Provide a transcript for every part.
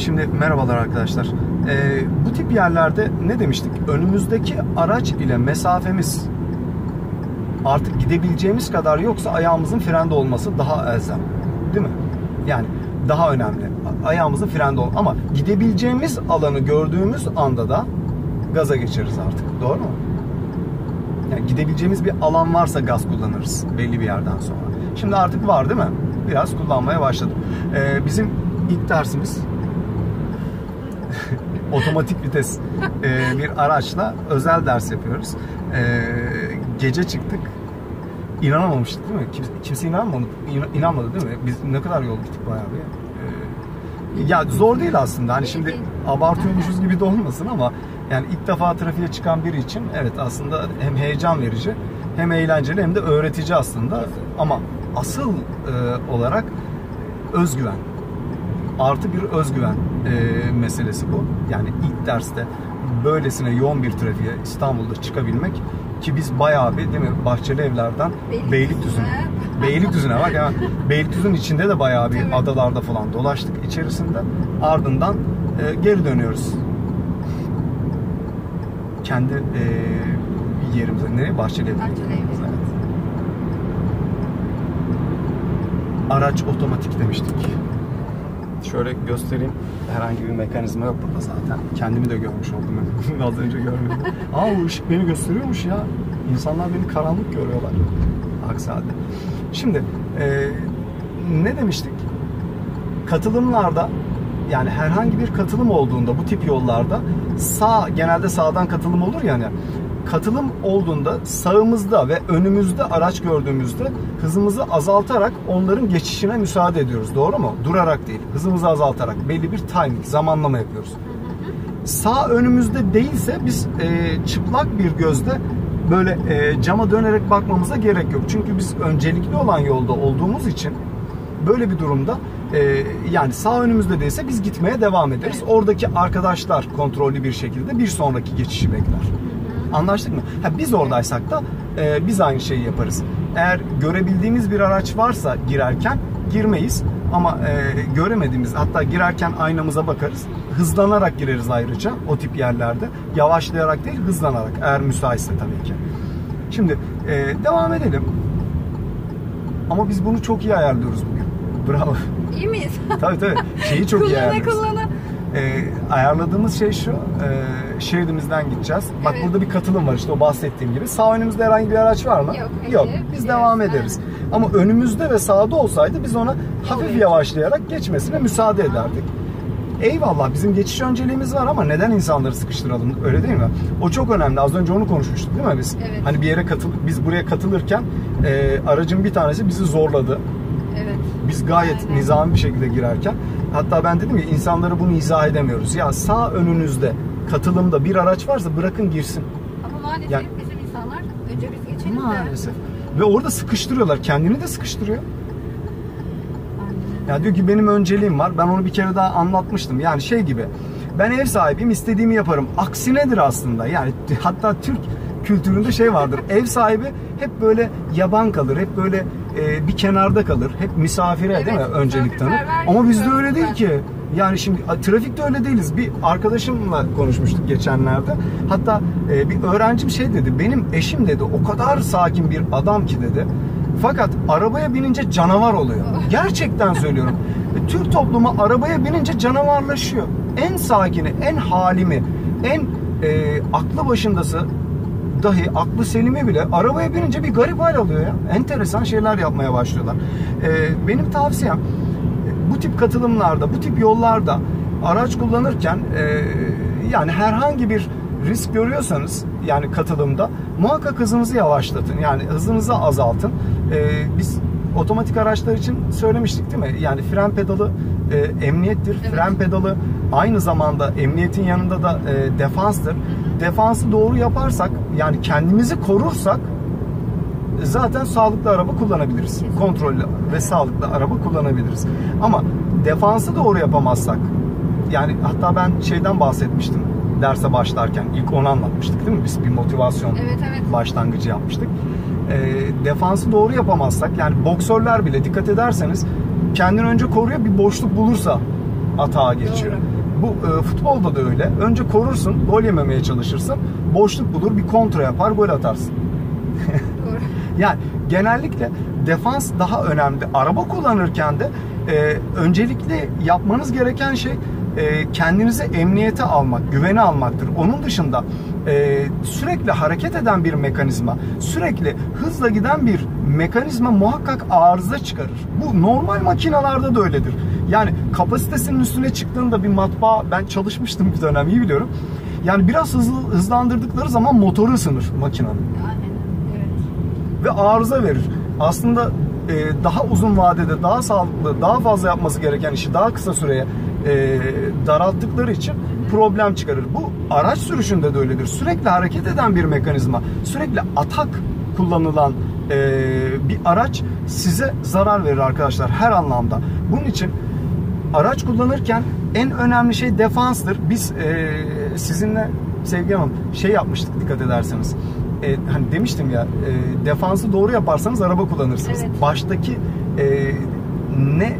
Şimdi merhabalar arkadaşlar. Ee, bu tip yerlerde ne demiştik? Önümüzdeki araç ile mesafemiz artık gidebileceğimiz kadar yoksa ayağımızın frende olması daha elzem. Değil mi? Yani daha önemli. Ayağımızın frende ol ama gidebileceğimiz alanı gördüğümüz anda da gaza geçeriz artık. Doğru mu? Yani gidebileceğimiz bir alan varsa gaz kullanırız belli bir yerden sonra. Şimdi artık var değil mi? Biraz kullanmaya başladım. Ee, bizim ilk dersimiz otomatik vites e, bir araçla özel ders yapıyoruz. E, gece çıktık. İnanamamıştık değil mi? Kimse, kimse inanmadı, inan- inanmadı değil mi? Biz ne kadar yol gittik bayağı bir. E, ya zor değil aslında. Hani şimdi abartıyormuşuz gibi de olmasın ama yani ilk defa trafiğe çıkan biri için evet aslında hem heyecan verici hem eğlenceli hem de öğretici aslında. Ama asıl e, olarak özgüven artı bir özgüven e, meselesi bu. Yani ilk derste böylesine yoğun bir trafiğe İstanbul'da çıkabilmek ki biz bayağı bir değil mi Bahçeli Evler'den Beylikdüzü'ne. Beylikdüzü'ne bak hemen Beylikdüzü'nün içinde de bayağı bir adalarda falan dolaştık içerisinde. Ardından e, geri dönüyoruz. Kendi e, yerimize. Nereye? Bahçeli Evler. Bahçeli. Evet. Araç otomatik demiştik. Şöyle göstereyim. Herhangi bir mekanizma yok burada zaten. Kendimi de görmüş oldum. Az önce görmedim. Aa bu ışık beni gösteriyormuş ya. İnsanlar beni karanlık görüyorlar. Aksi halde. Şimdi e, ne demiştik? Katılımlarda yani herhangi bir katılım olduğunda bu tip yollarda sağ genelde sağdan katılım olur yani katılım olduğunda sağımızda ve önümüzde araç gördüğümüzde hızımızı azaltarak onların geçişine müsaade ediyoruz. Doğru mu? Durarak değil. Hızımızı azaltarak belli bir timing, zamanlama yapıyoruz. Sağ önümüzde değilse biz e, çıplak bir gözle böyle e, cama dönerek bakmamıza gerek yok. Çünkü biz öncelikli olan yolda olduğumuz için böyle bir durumda e, yani sağ önümüzde değilse biz gitmeye devam ederiz. Oradaki arkadaşlar kontrollü bir şekilde bir sonraki geçişi bekler. Anlaştık mı? Ha, biz oradaysak da e, biz aynı şeyi yaparız. Eğer görebildiğimiz bir araç varsa girerken girmeyiz. Ama e, göremediğimiz hatta girerken aynamıza bakarız. Hızlanarak gireriz ayrıca o tip yerlerde. Yavaşlayarak değil hızlanarak eğer müsaitse tabii ki. Şimdi e, devam edelim. Ama biz bunu çok iyi ayarlıyoruz bugün. Bravo. İyi miyiz? tabii tabii. Şeyi çok iyi ayarlıyoruz. kullana. E, ayarladığımız şey şu. E, şeridimizden gideceğiz. Bak Evet. burada bir katılım var işte o bahsettiğim gibi. Sağ önümüzde herhangi bir araç var mı? Yok, hayır. Biz devam ederiz. Ama önümüzde ve sağda olsaydı biz ona hafif Oluyor. yavaşlayarak geçmesine müsaade ederdik. Eyvallah bizim geçiş önceliğimiz var ama neden insanları sıkıştıralım öyle değil mi? O çok önemli. Az önce onu konuşmuştuk değil mi biz? Evet. Hani bir yere katıl biz buraya katılırken e, aracın bir tanesi bizi zorladı. Evet. Biz gayet Aynen. nizami bir şekilde girerken hatta ben dedim ya insanlara bunu izah edemiyoruz. Ya sağ önünüzde katılımda bir araç varsa bırakın girsin. Ama maalesef Ya- bizim insanlar önce biz geçelim de. Maalesef. Ve orada sıkıştırıyorlar. Kendini de sıkıştırıyor. Ya diyor ki benim önceliğim var. Ben onu bir kere daha anlatmıştım. Yani şey gibi. Ben ev sahibiyim, istediğimi yaparım. Aksinedir aslında. Yani hatta Türk kültüründe şey vardır. ev sahibi hep böyle yaban kalır. Hep böyle e, bir kenarda kalır. Hep misafire değil mi Evet, öncelik tanır. Ama bizde öyle değil ki. Yani şimdi trafikte öyle değiliz. Bir arkadaşımla konuşmuştuk geçenlerde. Hatta e, bir öğrencim şey dedi. Benim eşim dedi o kadar sakin bir adam ki dedi. Fakat arabaya binince canavar oluyor. Gerçekten söylüyorum. E, Türk toplumu arabaya binince canavarlaşıyor. En sakini, en halimi, en e, aklı başındası dahi aklı selimi bile arabaya binince bir garip hal alıyor ya. Enteresan şeyler yapmaya başlıyorlar. E, benim tavsiyem bu tip katılımlarda, bu tip yollarda araç kullanırken e, yani herhangi bir risk görüyorsanız yani katılımda muhakkak hızınızı yavaşlatın. Yani hızınızı azaltın. E, biz otomatik araçlar için söylemiştik değil mi? Yani fren pedalı e, emniyettir. Evet. Fren pedalı aynı zamanda emniyetin yanında da e, defanstır. Defansı doğru yaparsak yani kendimizi korursak zaten sağlıklı araba kullanabiliriz. Kontrollü ve sağlıklı araba kullanabiliriz. Ama defansı doğru yapamazsak yani hatta ben şeyden bahsetmiştim derse başlarken ilk onu anlatmıştık değil mi? Biz bir motivasyon Evet, evet. başlangıcı yapmıştık. E, defansı doğru yapamazsak yani boksörler bile dikkat ederseniz kendini önce koruyor bir boşluk bulursa atağa geçiyor. Bu e, futbolda da öyle. Önce korursun, gol yememeye çalışırsın. Boşluk bulur, bir kontra yapar, gol atarsın. Yani genellikle defans daha önemli. Araba kullanırken de e, öncelikle yapmanız gereken şey e, kendinizi emniyete almak, güvene almaktır. Onun dışında e, sürekli hareket eden bir mekanizma, sürekli hızla giden bir mekanizma muhakkak arıza çıkarır. Bu normal makinalarda da öyledir. Yani kapasitesinin üstüne çıktığında bir matbaa ben çalışmıştım bir dönem iyi biliyorum. Yani biraz hızlı hızlandırdıkları zaman motoru ısınır makinenin. Evet. ve arıza verir. Aslında e, daha uzun vadede daha sağlıklı, daha fazla yapması gereken işi daha kısa süreye e, daralttıkları için problem çıkarır. Bu araç sürüşünde de öyledir. Sürekli hareket eden bir mekanizma, sürekli atak kullanılan e, bir araç size zarar verir arkadaşlar her anlamda. Bunun için araç kullanırken en önemli şey defanstır. Biz e, sizinle Sevgi Hanım şey yapmıştık dikkat ederseniz. E, hani demiştim ya e, defansı doğru yaparsanız araba kullanırsınız. Evet. Baştaki e, ne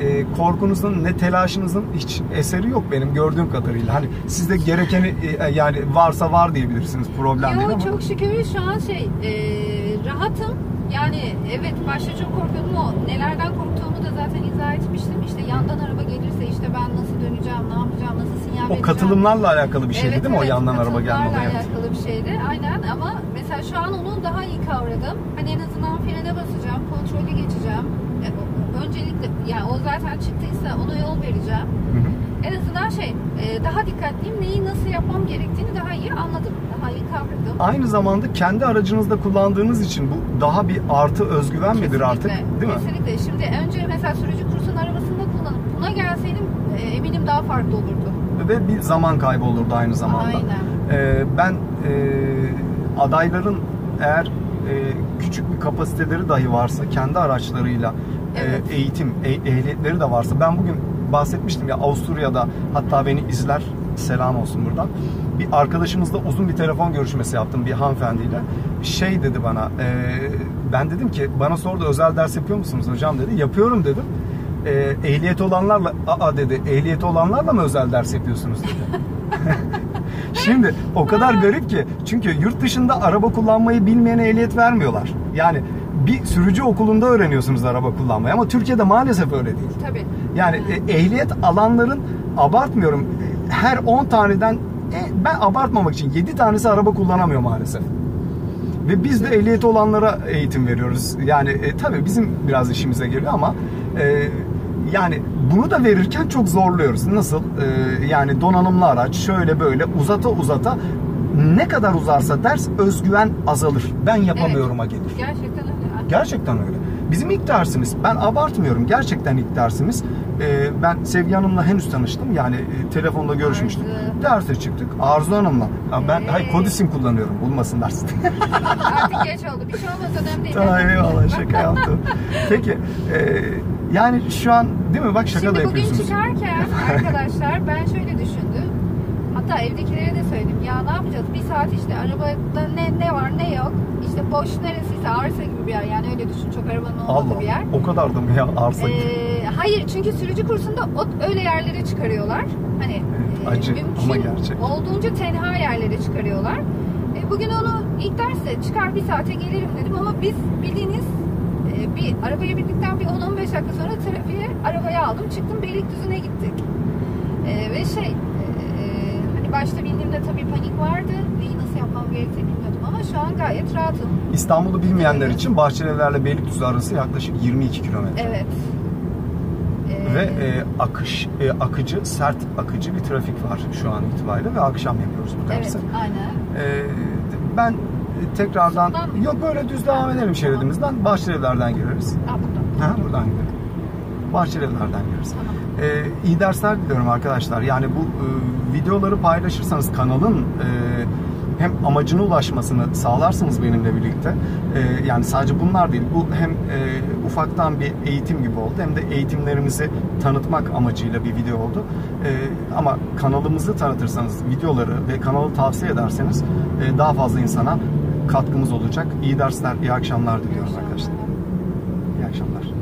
e, korkunuzun ne telaşınızın hiç eseri yok benim gördüğüm kadarıyla. Hani sizde gerekeni e, yani varsa var diyebilirsiniz problem değil Yo ama çok şükür şu an şey e, rahatım. Yani evet başta çok korkuyordum o nelerden korktuğumu da zaten izah etmiştim. İşte yandan araba gelirse işte ben nasıl döneceğim, ne yapacağım, nasıl sinyal o vereceğim. katılımlarla alakalı bir şeydi Evet, değil mi o evet, yandan araba gelme olayı? alakalı bir şeydi. Aynen ama mesela şu an onu daha iyi kavradım. Hani en azından frene basacağım, kontrolü geçeceğim. E, o- öncelikle yani o zaten çıktıysa ona yol vereceğim. Hı hı. En azından şey e, daha dikkatliyim. Neyi nasıl yapmam gerektiğini daha iyi anladım. Aynı zamanda kendi aracınızda kullandığınız için bu daha bir artı özgüven midir artık? Kesinlikle, Değil mi? Kesinlikle. Şimdi önce mesela sürücü kursunun arabasında kullanıp buna gelseydim e, eminim daha farklı olurdu. Ve bir zaman kaybı olurdu aynı zamanda. Aynen. Ee, ben e, adayların eğer e, küçük bir kapasiteleri dahi varsa kendi araçlarıyla e, Evet. eğitim, e- ehliyetleri de varsa ben bugün bahsetmiştim ya Avusturya'da hatta beni izler selam olsun buradan. Bir arkadaşımızla uzun bir telefon görüşmesi yaptım bir hanımefendiyle. Şey dedi bana e, ben dedim ki bana sordu özel ders yapıyor musunuz hocam dedi. Yapıyorum dedim. E, ehliyet olanlarla aa dedi ehliyet olanlarla mı özel ders yapıyorsunuz dedi. Şimdi o kadar garip ki çünkü yurt dışında araba kullanmayı bilmeyene ehliyet vermiyorlar. Yani bir sürücü okulunda öğreniyorsunuz araba kullanmayı ama Türkiye'de maalesef öyle değil. Tabii. Yani e, ehliyet alanların abartmıyorum her 10 taneden e, ben abartmamak için 7 tanesi araba kullanamıyor maalesef. Ve biz de ehliyeti olanlara eğitim veriyoruz. Yani e, tabii bizim biraz işimize geliyor ama e, yani bunu da verirken çok zorluyoruz. Nasıl? E, yani donanımlı araç şöyle böyle uzata uzata ne kadar uzarsa ders özgüven azalır. Ben yapamayım'a gelir. Gerçekten öyle. Gerçekten öyle. Bizim ilk dersimiz, ben abartmıyorum. Gerçekten ilk dersimiz. e, ben Sevgi Hanım'la henüz tanıştım. Yani e, telefonda görüşmüştük. Arzu. Derse çıktık. Arzu Hanım'la. Ya ben Hey. hayır kod isim kullanıyorum. Bulmasınlar sizi. Artık geç oldu. Bir şey olmaz önemli değil. tamam eyvallah şaka yaptım. Peki e, yani şu an değil mi? Bak şaka Şimdi da bugün yapıyorsunuz. çıkarken arkadaşlar ben şöyle düşündüm. Hatta evdekilere de söyledim. Ya ne yapacağız? Bir saat işte arabada ne ne var ne yok. İşte boş neresiyse arsa gibi bir yer. Yani öyle düşün. Çok arabanın olmadığı Allah bir yer. o kadar da mı ya arsa gibi? Ee, hayır çünkü sürücü kursunda o, öyle yerlere çıkarıyorlar. Hani Evet, e, acı mümkün ama gerçek. olduğunca tenha yerlere çıkarıyorlar. E, bugün onu ilk derste çıkar bir saate gelirim dedim ama biz bildiğiniz e, bir arabaya bindikten bir 10-15 dakika sonra trafiğe arabaya aldım çıktım Beylikdüzü'ne gittik. E, ve şey hani başta bindiğimde tabii panik vardı. Neyi nasıl yapmam gerektiğini bilmiyordum ama şu an gayet rahatım. İstanbul'u bilmeyenler için Bahçelievler'le Beylikdüzü arası yaklaşık 22 kilometre. Evet. E, Ve e, akış, e, akıcı, sert akıcı bir trafik var şu an itibariyle ve akşam yapıyoruz bu Evet, dersi. aynen. E, ben tekrardan, Soldan mı? yok böyle düz devam edelim şeridimizden. Bahçelievler'den gireriz. Aa, buradan. Ha, buradan gidelim. Bahçelievler'den gireriz. Tamam. E, iyi dersler diliyorum arkadaşlar. Yani bu e, videoları paylaşırsanız kanalın e, hem amacına ulaşmasını sağlarsınız benimle birlikte. E, yani sadece bunlar değil. Bu hem e, ufaktan bir eğitim gibi oldu hem de eğitimlerimizi tanıtmak amacıyla bir video oldu. E, ama kanalımızı tanıtırsanız videoları ve kanalı tavsiye ederseniz e, daha fazla insana katkımız olacak. İyi dersler, iyi akşamlar diliyorum arkadaşlar. İyi akşamlar.